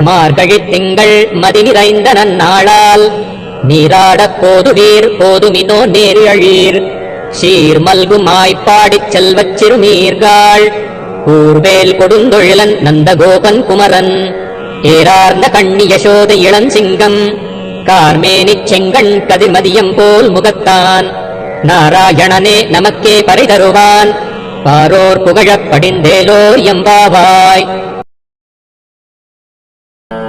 மார்கழி திங்கள் மதி நிறைந்த நன்னாளால். நீராடப் போதுவீர் போதுமினோ நேரியழீர் சீர் மல்கு மாய்ப்பாடிச் செல்வச் சிறுமீர்காள் கூர்வேல் கொடுந்தொழிலன் நந்தகோபன் குமரன். ஏரார்ந்த கண்ணி யசோத இளஞ்சிங்கம். கார்மேனிச் செங்கண் கதிர்மதியம் போல் முகத்தான். நாராயணனே நமக்கே பரிதருவான். பாரோர் புகழப் படிந்தேலோர் எம்பாவாய்.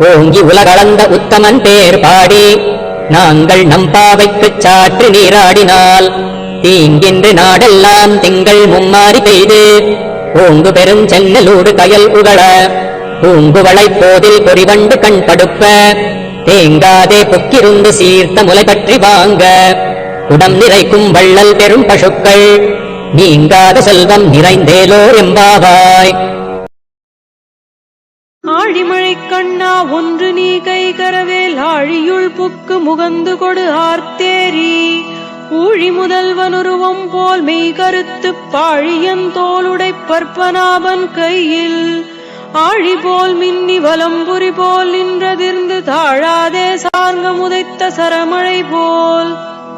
ஓங்கி உலகளந்த உத்தமன் பேர் பாடி நாங்கள் நம்பாவைக்குச் சாற்றி நீராடினால் தீங்கின்று நாடெல்லாம் திங்கள் மும்மாறி பெய்து ஓங்கு பெருஞ்சென்னலூடு கயல் உகள பூங்குவளை போதில் பொறிவண்டு கண் படுப்ப தேங்காதே புக்கிருந்து சீர்த்த முலை பற்றி வாங்க குடம் நிறைக்கும் வள்ளல் பெரும் பசுக்கள் நீங்காத செல்வம் நிறைந்தேலோ எம்பாவாய். ஆழிமழை ஒன்று நீ கை கரவேல் ஆழியுள் புக்கு முகந்து கொடு ஆர்த்தேரி. ஊழி முதல்வன் உருவம் போல் மெய் கருத்து பாழியன் தோளுடை பற்பனாபன் கையில். ஆழி போல் மின்னி வலம்புரி போல் நின்றதிர்ந்து தாழாதே சார்ங்க முதைத்த சரமழை போல்.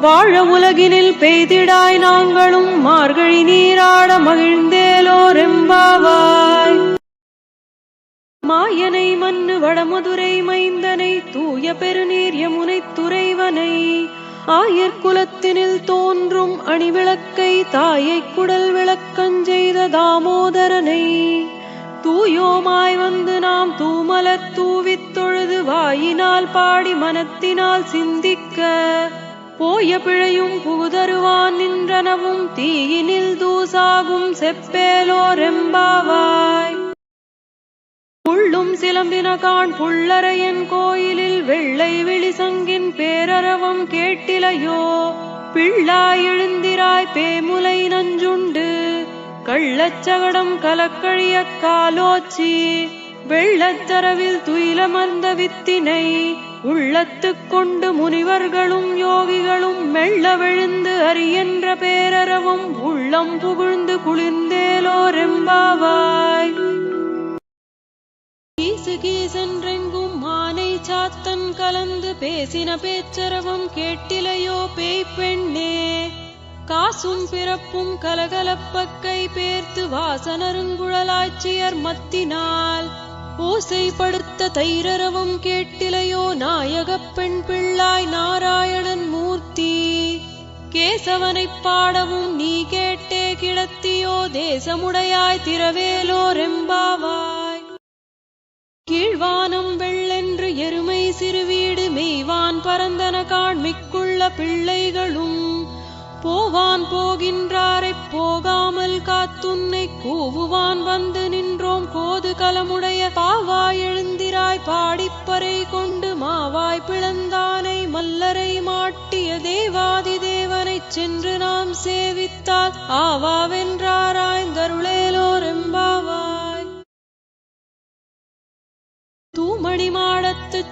வாழ உலகினில் பெய்திடாய் நாங்களும் மார்கழி நீராட மகிழ்ந்தேலோ ரெம்பாவாய் மாயனை மன்னு வளமதுரை மைந்தனை தூய பெருநீர் யமுனை துறைவனை. ஆயர் குலத்தினில் தோன்றும் அணிவிளக்கை தாயை குடல் விளக்கஞ்செய்த தாமோதரனை. தூயோமாய் வந்து நாம் தூமலர் தூவித் தொழுது வாயினால் பாடி மனத்தினால் சிந்திக்க. போய பிழையும் புகுதருவான் நின்றனவும் தீயினில் தூசாகும் செப்பேலோரெம்பாவாய் புள்ளும் சிலம்பினகான் புள்ளரையன் கோயிலில் வெள்ளை விழிசங்கின் பேரரவம் கேட்டிலையோ? பிள்ளாய் எழுந்திராய் பேமுலை நஞ்சுண்டு கள்ளச்சகடம் கலக்கழிய காலோச்சி. வெள்ளத்தரவில் துயிலமர்ந்த வித்தினை உள்ளத்துக் கொண்டு முனிவர்களும் யோகிகளும் மெல்ல விழுந்து அரியன்ற பேரரவும் உள்ளம் புகழ்ந்து குளிர்ந்தேலோரெம்பாவாய். கீசு மானை சாத்தன் கலந்து பேசின பேச்சரவம் கேட்டிலையோ பேய் பெண்ணே. காசும் பிறப்பும் கலகலப்பக்கை பேர்த்து வாசனருங்குழலாட்சியர் மத்தினால். ஓசைப்படுத்த தைரரவம் கேட்டிலையோ நாயகப் பெண் பிள்ளாய் நாராயணன் மூர்த்தி. கேசவனைப் பாடவும் நீ கேட்டே கிடத்தியோ தேசமுடையாய் திரவேலோ ரெம்பாவா. கீழ்வானம் வெள்ளென்று எருமை சிறுவீடு மெய்வான் பரந்தன காண்மிக்குள்ள பிள்ளைகளும். போவான் போகின்றாரைப் போகாமல் காத்துன்னை கூவுவான் வந்து நின்றோம் கோது கலமுடைய பாவாய் எழுந்திராய் பாடிப்பறை கொண்டு மாவாய் பிளந்தானை மல்லரை மாட்டிய தேவாதி தேவனைச் சென்று நாம் சேவித்தால் ஆவாவென்றாராய்ந்தருளே.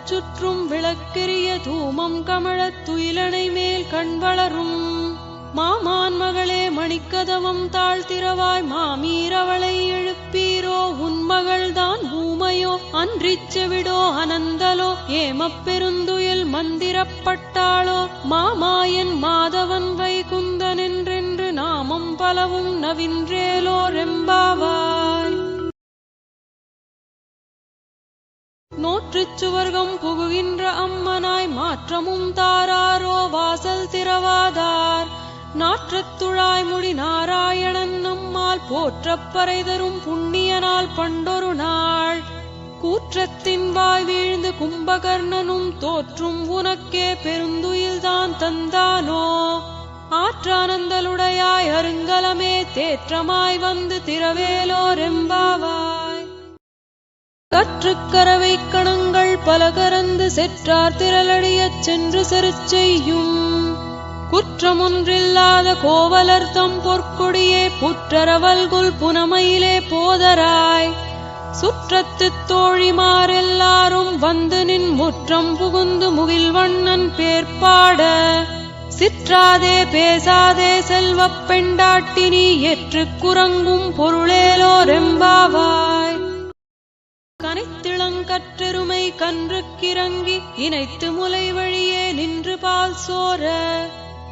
சுற்றும் விளக்கெரிய தூமம் கமழத் துயிலனை மேல் கண் வளரும். மாமான் மகளே மணிக்கதவம் தாழ்த்திரவாய் மாமீரவளை எழுப்பீரோ? உன்மகள்தான் பூமையோ அன்றிச் அனந்தலோ? ஏமப்பெருந்துயில் மந்திரப்பட்டாளோ மாமாயன் மாதவன் வைகுந்தன் என்றென்று நாமம் பலவும் நவின்றேலோ ரெம்பாவாய். நோற்றுச் புகுகின்ற அம்மனாய் மாற்றமும் தாராரோ வாசல் திறவாதார். நாற்றத்துழாய் முடி நாராயணன் நம்மால் போற்றப்பறை தரும் புண்ணியனால் பண்டொரு நாள். கூற்றத்தின் வாய் வீழ்ந்து கும்பகர்ணனும் தோற்றும் உனக்கே பெருந்துயில்தான் தந்தானோ. ஆற்றானந்தலுடையாய் அருங்கலமே தேற்றமாய் வந்து திரவேலோரெம்பாவாய் கற்றுக்கரவை கணங்கள் பல கறந்து செற்றார் திரளடியச் சென்று செருச் செய்யும் குற்றமொன்றில்லாத கோவலர்த்தம் பொற்கொடியே புற்றரவல்குல் புனமையிலே போதராய். சுற்றத்துத் தோழிமாரெல்லாரும் வந்து நின் முற்றம் புகுந்து முகில்வண்ணன் பேர்பாட. சிற்றாதே பேசாதே செல்வப் பெண்டாட்டினி நீ குரங்கும் பொருளேலோ ரெம்பாவாய் கன்றுக்கிறங்கி இணைத்து முலை வழியே நின்று பால் சோர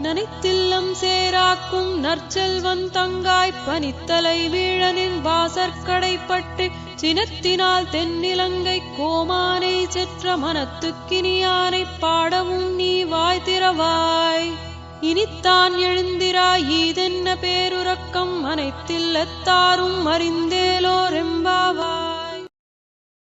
நனைத்தில்லம் சேராக்கும் நற்செல்வன் தங்காய் பனித்தலை வீழனின் வாசற்கடைப்பட்டு சினத்தினால் தென்னிலங்கை கோமானை செற்ற மனத்துக்கினியானைப் பாடவும் நீ வாய் திறவாய். இனித்தான் எழுந்திராய் ஈதென்ன பேருறக்கம் அனைத்தில்லத்தாரும் அறிந்தேலோ அறிந்தேலோரெம்பாவாய்.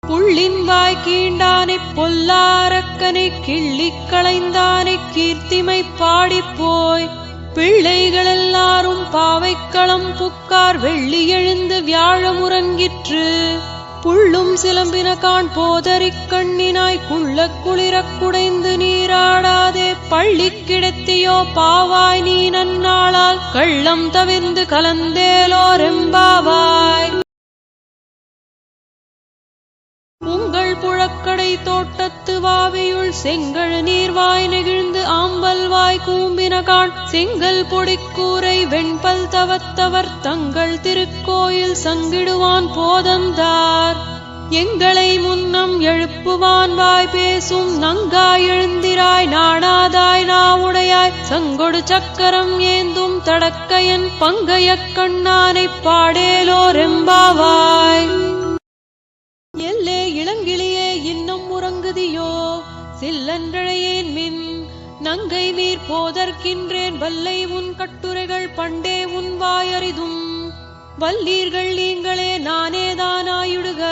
புள்ளின் வாய் கீண்டானைப் பொல்லாரக்கனை கிள்ளி களைந்தானைக் கீர்த்திமை பாடிப் போய். பிள்ளைகளெல்லாரும் பாவைக்களம் புக்கார் வெள்ளி எழுந்து வியாழமுறங்கிற்று புள்ளும் சிலம்பின காண் போதரிக் கண்ணினாய் குள்ள குளிரக் குடைந்து நீராடாதே. பள்ளி கிடத்தியோ பாவாய் நீ நன்னாளால். கள்ளம் தவிர்ந்து கலந்தேலோ ரெம்பாவாய். புழக்கடை தோட்டத்து வாவியுள் செங்கழ் நீர்வாய் நெகிழ்ந்து ஆம்பல் வாய் கூம்பின காண் செங்கல் பொடிக்கூரை வெண்பல் தவத்தவர் தங்கள் திருக்கோயில் சங்கிடுவான் போதந்தார். எங்களை முன்னம் எழுப்புவான் வாய் பேசும் நங்காய் எழுந்திராய் நாடாதாய் நாவுடையாய். சங்கொடு சக்கரம் ஏந்தும் தடக்கையன் பங்கையக் கண்ணானைப் பாடேலோரெம்பாவாய். எல்லே இன்னும் சில்லன்றழையேன் மின். நங்கை நீர் போதற்கின்றேன். வல்லை உன் கட்டுரைகள் பண்டே உன் வாயறிதும். வல்லீர்கள் நீங்களே நானே நானேதானாயுடுக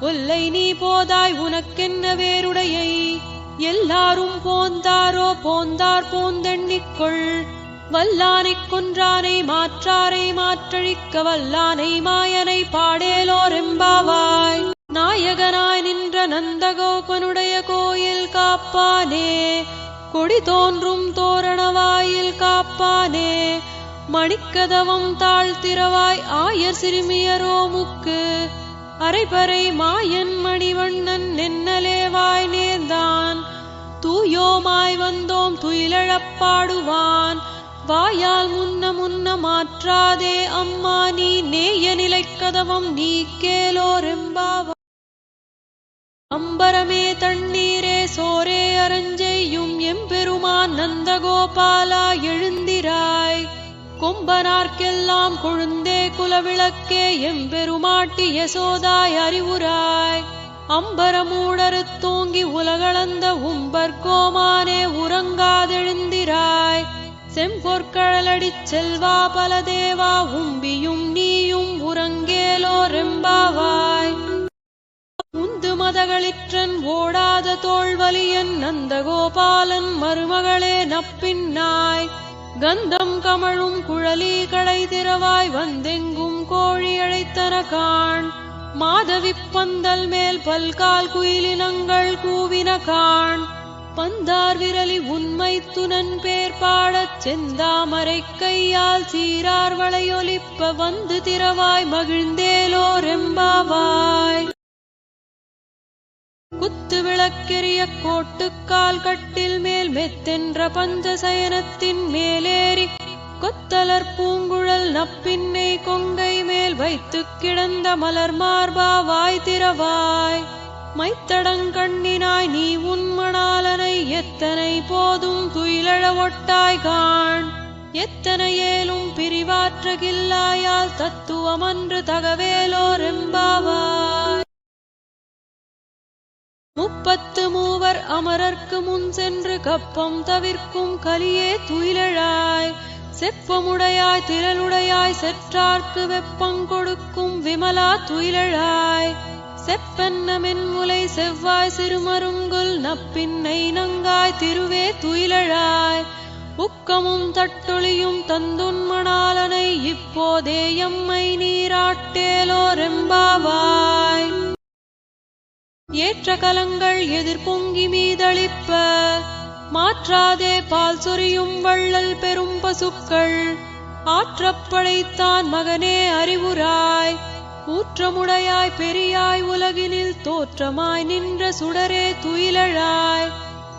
ஒல்லை நீ போதாய் உனக்கென்ன வேருடையை எல்லாரும் போந்தாரோ? போந்தார் போந்தெண்ணிக்கொள் வல்லானைக் கொன்றானை மாற்றாரை மாற்றழிக்க வல்லானை மாயனை பாடேலோர் எம்பாவாய். நந்தகோபனுடைய கோயில் காப்பானே. கொடி தோன்றும் தோரணவாயில் காப்பானே. மணிக்கதவம் தாழ்த்திரவாய் ஆயர் சிறுமியரோமுக்கு அரைபறை மாயன் மணிவண்ணன் நென்னலேவாய் நேர்ந்தான். தூயோமாய் வந்தோம் துயிலழப்பாடுவான். வாயால் முன்ன முன்ன மாற்றாதே அம்மா நீ நேய நிலைக்கதவம் நீ கேலோரெம்பாவா அம்பரமே தண்ணீரே சோரே அரஞ்செய்யும் எம்பெருமான் நந்தகோபாலா எழுந்திராய். கொம்பனார்க்கெல்லாம் கொழுந்தே குலவிளக்கே எம்பெருமாட்டி யசோதாய் அறிவுராய். அம்பரமூடருத் தூங்கி உலகளந்த உம்பர்கோமானே உறங்காதெழுந்திராய். செம்பொற்கழலடிச் செல்வா பல தேவா உம்பியும் மதகளிற்றன் ஓடாத தோள்வலியன் நந்தகோபாலன் மருமகளே நப்பின்னாய். கந்தம் கமழும் குழலி கடை திறவாய் வந்தெங்கும் கோழி அழைத்தன காண். மாதவி பந்தல் மேல் பல்கால் குயிலினங்கள் கூவின காண். பந்தார் விரலி உண்மை துணன் பேர் பாடச் செந்தாமரை கையால் சீரார் வளையொலிப்ப வந்து திறவாய் மகிழ்ந்தேலோரெம்பாவாய் குத்து விளக்கெரிய கோட்டுக்கால் கட்டில் மேல் மெத்தென்ற பஞ்சசயனத்தின் மேலேறி கொத்தலர் பூங்குழல் நப்பின்னை கொங்கை மேல் வைத்து கிடந்த மலர் மார்பா வாய் திறவாய். மைத்தடங்கண்ணினாய் நீ உன்மணாலனை எத்தனை போதும் துயிலழ ஒட்டாய் காண். எத்தனை ஏலும் பிரிவாற்றகில்லாயால் தத்துவமன்று தகவேலோர் எம்பாவாய் முப்பத்து மூவர் அமரர்க்கு முன் சென்று கப்பம் தவிர்க்கும் கலியே துயிலழாய். செப்பமுடையாய் திரளுடையாய் செற்றார்க்கு வெப்பங் கொடுக்கும் விமலா துயிலழாய். செப்பென்ன மென்முலை செவ்வாய் சிறுமருங்குல் நப்பின்னை நங்காய் திருவே துயிலழாய். உக்கமும் தட்டொளியும் தந்துன்மணாலனை இப்போதே எம்மை நீராட்டேலோ ரெம்பாவாய் ஏற்ற கலங்கள் எதிர்பொங்கி மீதளிப்ப மாற்றாதே பால் சொரியும் வள்ளல் பெரும் பசுக்கள். ஆற்றப்படைத்தான் மகனே அறிவுராய் ஊற்றமுடையாய் பெரியாய் உலகினில் தோற்றமாய் நின்ற சுடரே துயிலழாய்.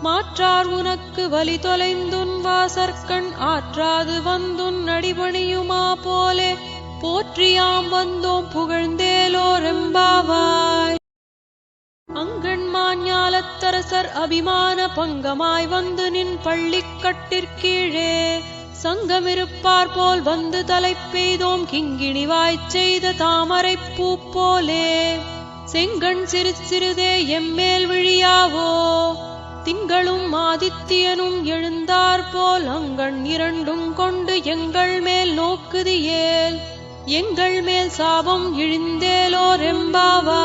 மாற்றார் உனக்கு வலி தொலைந்துன் வாசற்கண் ஆற்றாது வந்துன் அடிபணியுமா போலே போற்றியாம் வந்தோம் புகழ்ந்தேலோரெம்பாவாய் அங்கண்மான் ஞாலத்தரசர் அபிமான பங்கமாய் வந்து நின் பள்ளிக்கட்டிற்கீழே சங்கமிருப்பார் போல் வந்து தலை பெய்தோம் கிங்கிணிவாய்ச் செய்த தாமரை பூ போலே. செங்கண் சிறு சிறுதே எம்மேல் விழியாவோ. திங்களும் ஆதித்யனும் எழுந்தார் போல் அங்கண் இரண்டும் கொண்டு எங்கள் மேல் நோக்குது ஏல் எங்கள் மேல் சாபம் இழிந்தேலோர் எம்பாவா.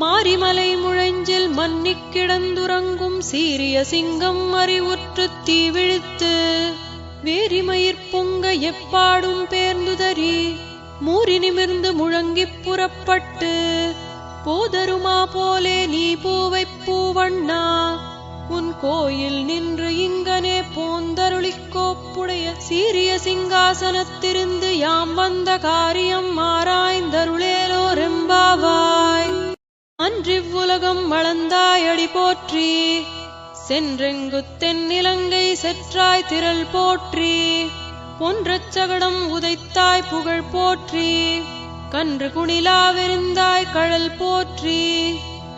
மாரிமலை முழஞ்சில் மன்னிக் கிடந்துறங்கும் சீரிய சிங்கம் அறிவுற்று தீவிழித்து வேரிமயிர் பொங்க எப்பாடும் பேர்ந்துதறி மூறி நிமிர்ந்து முழங்கி புறப்பட்டு போதருமா போலே நீ பூவை பூவண்ணா உன் கோயில் நின்று இங்கனே போந்தருளிக் கோப்புடைய சீரிய சிங்காசனத்திருந்து யாம் வந்த காரியம் ஆராய்ந்தருளேலோ ரெம்பாவாய் அன்றிவ்வுலகம் வளர்ந்தாயடி போற்றி சென்றெங்கு தென்னிலங்கை செற்றாய் திரள் போற்றி பொன்றச் சகடம் உதைத்தாய் புகழ் போற்றி கன்று குணிலாவிருந்தாய் கழல் போற்றி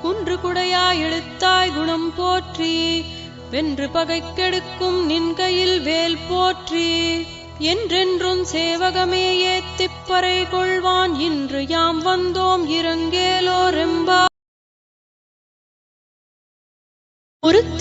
குன்று குடையாய் எழுத்தாய் குணம் போற்றி வென்று பகைக்கெடுக்கும் நின் கையில் வேல் போற்றி என்றென்றும் சேவகமே ஏத்திப்பறை கொள்வான் இன்று யாம் வந்தோம் இறங்கேலோரெம்பா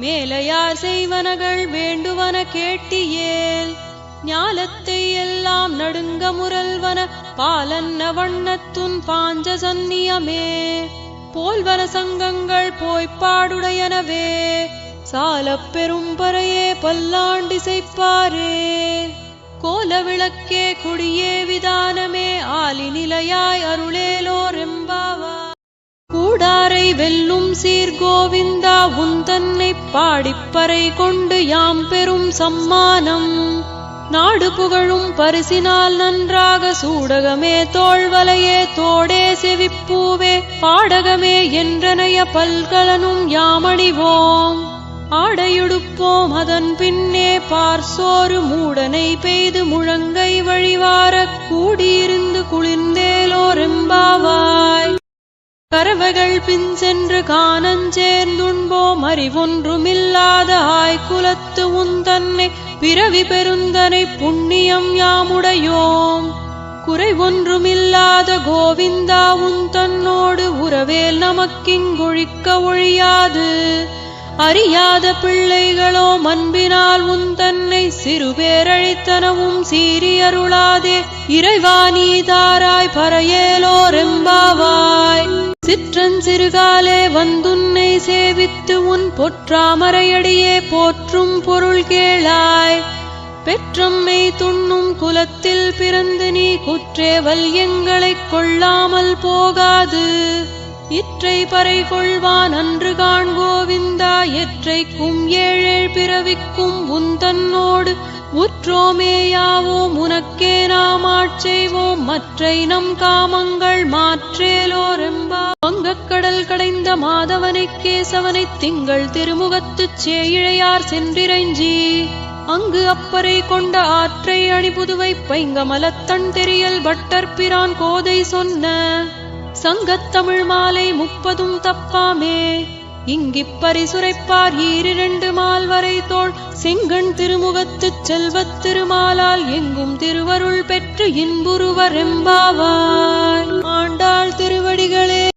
மேலையார் செய்வனகள் வேண்டுவன கேட்டியேல் ஞாலத்தை எல்லாம் நடுங்க முரல்வன பாலன்ன வண்ணத்துன் பாஞ்ச சன்னியமே. போல்வன சங்கங்கள் போய்ப்பாடுடையனவே சால பெரும்பறையே பல்லாண்டிசைப்பாரே கோல விளக்கே குடியே விதானமே ஆலி நிலையாய் அருளேலோர் எம்பாவா. கூடாரை வெல்லும் சீர்கோவிந்தா உன் தன்னை பாடிப்பறை கொண்டு யாம் பெறும் சம்மானம். நாடு புகழும் பரிசினால் நன்றாக சூடகமே தோள்வலையே தோடே செவிப்பூவே பாடகமே என்றனைய பல்கலனும் யாமணிவோம். ஆடையுடுப்போம் அதன் பின்னே பார்சோறு மூடனை பெய்து முழங்கை வழிவாரக் கூடியிருந்து குளிர்ந்தேலோரெம்பாவாய். கறவைகள் பின் சென்று காணஞ்சேர்ந்துண்போம் அறிவொன்றுமில்லாத ஆய்குலத்து உந்தன்னை பிறவி பெருந்தனை புண்ணியம் யாமுடையோம். குறை ஒன்றுமில்லாத கோவிந்தா உன் தன்னோடு உறவேல் நமக்கிங்கொழிக்க ஒழியாது. அறியாத பிள்ளைகளோ அன்பினால் உன் தன்னை சிறு பேரழித்தனவும் சீரியருளாதே. இறைவா நீ நீதாராய் பறையேலோரெம்பாவாய் சிற்றன் சிறுகாலே வந்துன்னை சேவித்து உன் பொற்றாமரையடியே போற்றும் பொருள் கேளாய். பெற்றம்மை துண்ணும் குலத்தில் பிறந்து நீ குற்றேவல் எங்களைக் கொள்ளாமல் போகாது. இற்றை பறை கொள்வான் அன்று காண் கோவிந்தா எற்றைக்கும் ஏழேழ் பிறவிக்கும் உந்தன்னோடு உற்றோமேயாவோம் உனக்கே நாம் ஆட்செய்வோம் மற்றை நம் காமங்கள் மாற்றேலோரெம்பா. வங்கக்கடல் கடைந்த மாதவனைக் கேசவனைத் திங்கள் திருமுகத்துச் சேயிழையார் சென்றிரைஞ்சி அங்கு அப்பறை கொண்ட ஆற்றை அணிபுதுவை பைங்கமலத்தன் தெரியல் பட்டர்பிரான் கோதை சொன்ன. சங்கத்தமிழ் மாலை முப்பதும் தப்பாமே. இங்கிப் பரிசுரைப்பார் ஈரிரண்டு மால் வரை தோள் செங்கண் திருமுகத்துச் செல்வத் திருமாலால் எங்கும் திருவருள் பெற்று இன்புருவர் எம்பாவாய் ஆண்டாள் திருவடிகளே.